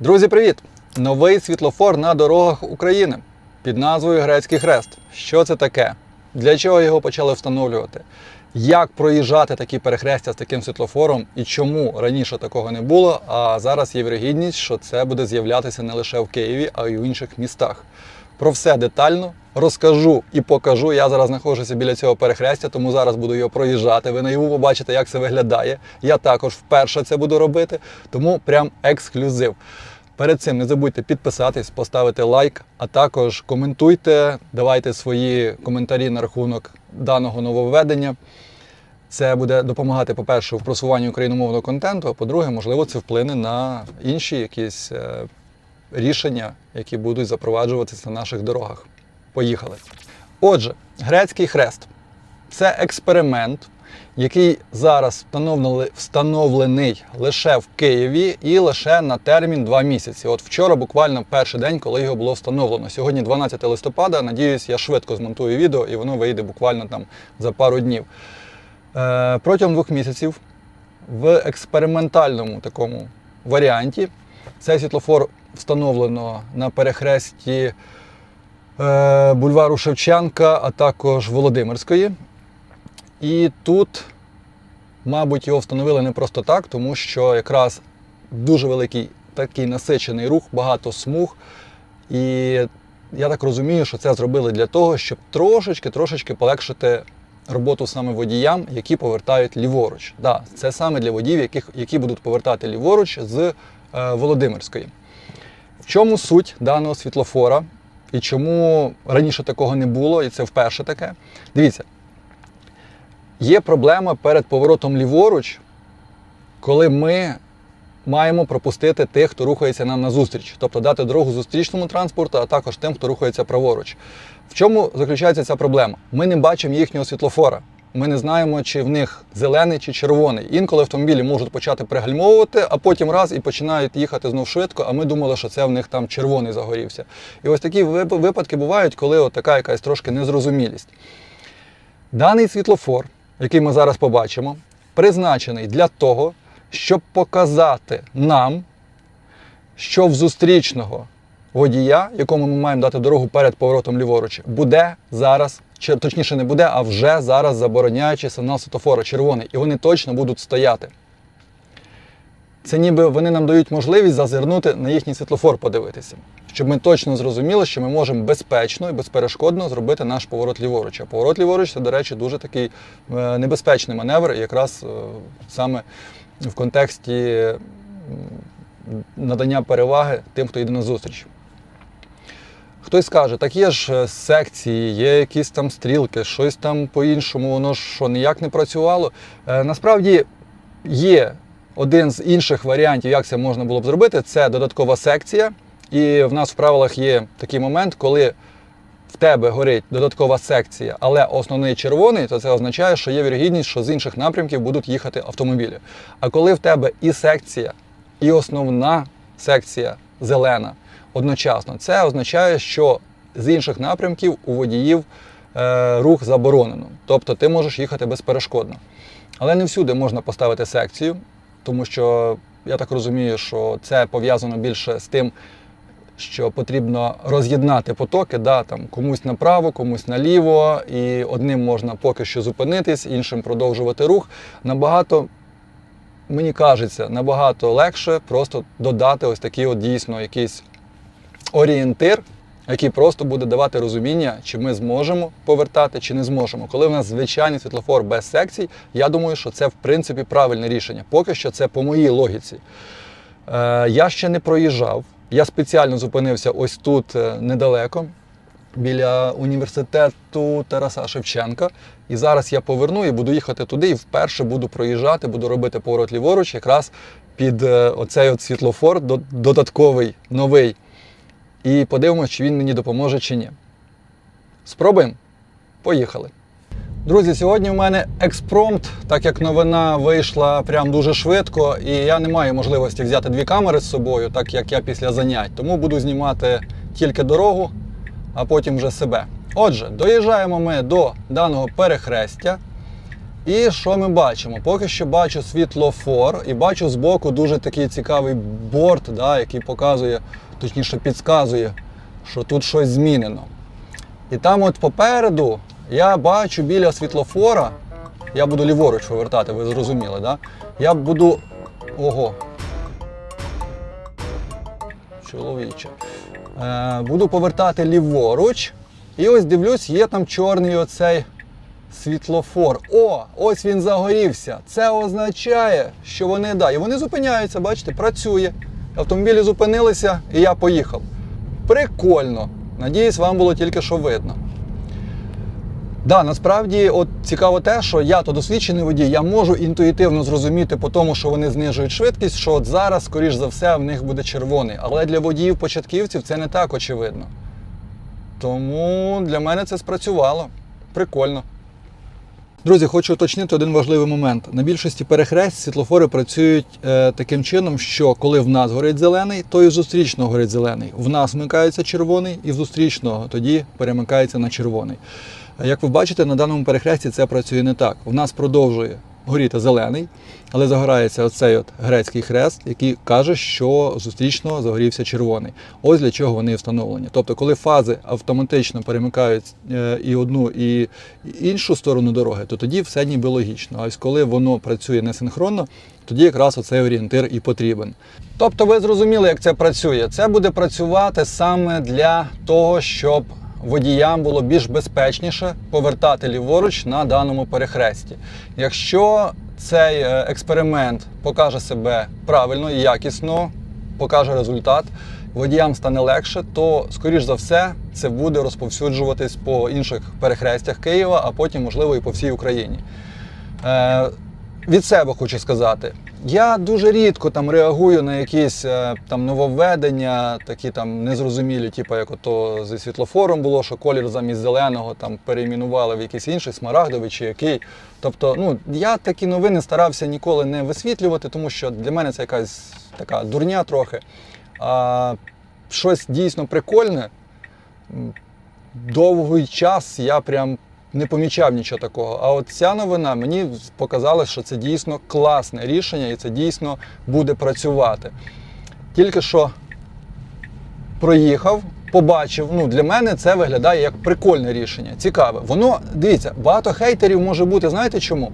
Друзі, привіт! Новий світлофор на дорогах України під назвою Грецький Хрест. Що це таке? Для чого його почали встановлювати? Як проїжджати такі перехрестя з таким світлофором і чому раніше такого не було? А зараз є вірогідність, що це буде з'являтися не лише в Києві, а й в інших містах. Про все детально розкажу і покажу. Я зараз знаходжуся біля цього перехрестя, тому зараз буду його проїжджати. Ви наяву побачите, як це виглядає. Я також вперше це буду робити, тому прям ексклюзив. Перед цим не забудьте підписатись, поставити лайк, а також коментуйте, давайте свої коментарі на рахунок даного нововведення. Це буде допомагати, по-перше, в просуванні україномовного контенту, а по-друге, можливо, це вплине на інші якісь е, рішення, які будуть запроваджуватися на наших дорогах. Поїхали. Отже, грецький хрест це експеримент, який зараз встановлений лише в Києві і лише на термін 2 місяці. От вчора, буквально перший день, коли його було встановлено. Сьогодні 12 листопада. Надіюсь, я швидко змонтую відео і воно вийде буквально там за пару днів. Е, протягом двох місяців в експериментальному такому варіанті цей світлофор встановлено на перехресті бульвару Шевченка, а також Володимирської. І тут, мабуть, його встановили не просто так, тому що якраз дуже великий такий насичений рух, багато смуг. І я так розумію, що це зробили для того, щоб трошечки-трошечки полегшити роботу саме водіям, які повертають ліворуч. Да, це саме для водіїв, яких, які будуть повертати ліворуч з е, Володимирської. В чому суть даного світлофора і чому раніше такого не було, і це вперше таке? Дивіться, є проблема перед поворотом ліворуч, коли ми маємо пропустити тих, хто рухається нам назустріч, тобто дати дорогу зустрічному транспорту, а також тим, хто рухається праворуч. В чому заключається ця проблема? Ми не бачимо їхнього світлофора. Ми не знаємо, чи в них зелений чи червоний. Інколи автомобілі можуть почати пригальмовувати, а потім раз і починають їхати знов швидко, а ми думали, що це в них там червоний загорівся. І ось такі випадки бувають, коли от така якась трошки незрозумілість. Даний світлофор, який ми зараз побачимо, призначений для того, щоб показати нам, що в зустрічного водія, якому ми маємо дати дорогу перед поворотом ліворуч, буде зараз, чи точніше не буде, а вже зараз забороняючий сигнал світлофора червоний, і вони точно будуть стояти. Це ніби вони нам дають можливість зазирнути на їхній світлофор подивитися, щоб ми точно зрозуміли, що ми можемо безпечно і безперешкодно зробити наш поворот ліворуч. А поворот ліворуч це, до речі, дуже такий е, небезпечний маневр, якраз е, саме в контексті надання переваги тим, хто йде на зустріч. Хтось скаже, так є ж е, секції, є якісь там стрілки, щось там по-іншому, воно що ніяк не працювало. Е, Насправді є один з інших варіантів, як це можна було б зробити, це додаткова секція. І в нас в правилах є такий момент, коли в тебе горить додаткова секція, але основний червоний, то це означає, що є вірогідність, що з інших напрямків будуть їхати автомобілі. А коли в тебе і секція, і основна секція зелена одночасно, це означає, що з інших напрямків у водіїв е, рух заборонено. Тобто ти можеш їхати безперешкодно. Але не всюди можна поставити секцію, тому що я так розумію, що це пов'язано більше з тим, що потрібно роз'єднати потоки, да, там, комусь направо, комусь наліво, і одним можна поки що зупинитись, іншим продовжувати рух. Набагато, мені кажеться, набагато легше просто додати ось такий от дійсно якийсь орієнтир, який просто буде давати розуміння, чи ми зможемо повертати, чи не зможемо. Коли в нас звичайний світлофор без секцій, я думаю, що це в принципі правильне рішення. Поки що це по моїй логіці. Е, я ще не проїжджав. Я спеціально зупинився ось тут е, недалеко, біля університету Тараса Шевченка. І зараз я поверну і буду їхати туди, і вперше буду проїжджати, буду робити поворот ліворуч, якраз під е, оцей от світлофор, до- додатковий, новий. І подивимось, чи він мені допоможе чи ні. Спробуємо? Поїхали. Друзі, сьогодні в мене експромт, так як новина вийшла прям дуже швидко, і я не маю можливості взяти дві камери з собою, так як я після занять. Тому буду знімати тільки дорогу, а потім вже себе. Отже, доїжджаємо ми до даного перехрестя. І що ми бачимо? Поки що бачу світлофор і бачу збоку дуже такий цікавий борт, да, який показує, точніше підказує, що тут щось змінено. І там от попереду я бачу біля світлофора, я буду ліворуч повертати, ви зрозуміли, да? Я буду. Ого. Чоловіче. Е, буду повертати ліворуч. І ось дивлюсь, є там чорний оцей світлофор. О, ось він загорівся. Це означає, що вони да, і вони зупиняються, бачите, працює. Автомобілі зупинилися, і я поїхав. Прикольно. Надіюсь, вам було тільки що видно. Да, насправді, от цікаво те, що я то досвідчений водій, я можу інтуїтивно зрозуміти по тому, що вони знижують швидкість, що от зараз, скоріш за все, в них буде червоний. Але для водіїв-початківців це не так очевидно. Тому для мене це спрацювало. Прикольно. Друзі, хочу уточнити один важливий момент. На більшості перехрест світлофори працюють е, таким чином, що коли в нас горить зелений, то і зустрічного горить зелений. В нас вмикається червоний, і в зустрічного тоді перемикається на червоний. Е, Як ви бачите, на даному перехресті це працює не так. В нас продовжує горіти зелений, але загорається оцей от грецький хрест, який каже, що зустрічного загорівся червоний. Ось для чого вони встановлені. Тобто, коли фази автоматично перемикають е, і одну, і іншу сторону дороги, то тоді все ніби логічно. А ось коли воно працює несинхронно, тоді якраз оцей орієнтир і потрібен. Тобто, ви зрозуміли, як це працює. Це буде працювати саме для того, щоб водіям було більш безпечніше повертати ліворуч на даному перехресті. Якщо цей е, експеримент покаже себе правильно і якісно, покаже результат, водіям стане легше, то, скоріш за все, це буде розповсюджуватись по інших перехрестях Києва, а потім, можливо, і по всій Україні. Е, від себе хочу сказати. Я дуже рідко там реагую на якісь е, там нововведення, такі там незрозумілі, типу як ото зі світлофором було, що колір замість зеленого там перейменували в якийсь інший смарагдовий чи який. Тобто, ну я такі новини старався ніколи не висвітлювати, тому що для мене це якась така дурня трохи. А щось дійсно прикольне. Довгий час я прям не помічав нічого такого. А от ця новина мені показала, що це дійсно класне рішення і це дійсно буде працювати. Тільки що проїхав, побачив. Ну, для мене це виглядає як прикольне рішення. Цікаве. Воно, дивіться, багато хейтерів може бути, знаєте чому?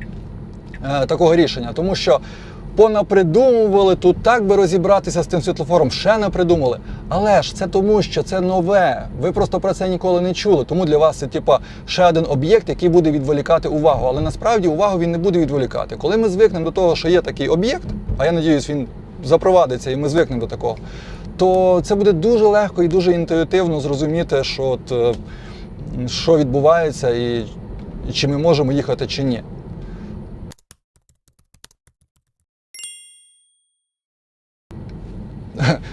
Е, такого рішення. Тому що понапридумували тут так би розібратися з тим світлофором, ще не придумали. Але ж це тому, що це нове. Ви просто про це ніколи не чули. Тому для вас це типа ще один об'єкт, який буде відволікати увагу. Але насправді увагу він не буде відволікати. Коли ми звикнемо до того, що є такий об'єкт, а я надіюсь, він запровадиться і ми звикнемо до такого, то це буде дуже легко і дуже інтуїтивно зрозуміти, що от, е, що відбувається і, і чи ми можемо їхати чи ні.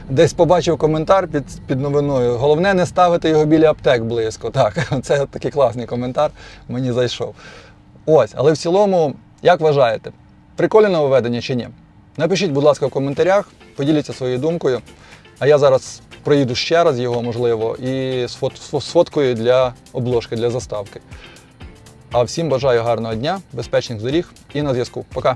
Десь побачив коментар під, під новиною. Головне не ставити його біля аптек близько. Так, це такий класний коментар, мені зайшов. Ось, але в цілому, як вважаєте, прикольне нововведення чи ні? Напишіть, будь ласка, в коментарях, поділіться своєю думкою. А я зараз проїду ще раз його, можливо, і з фот- з фоткою для обложки, для заставки. А всім бажаю гарного дня, безпечних доріг і на зв'язку. Пока!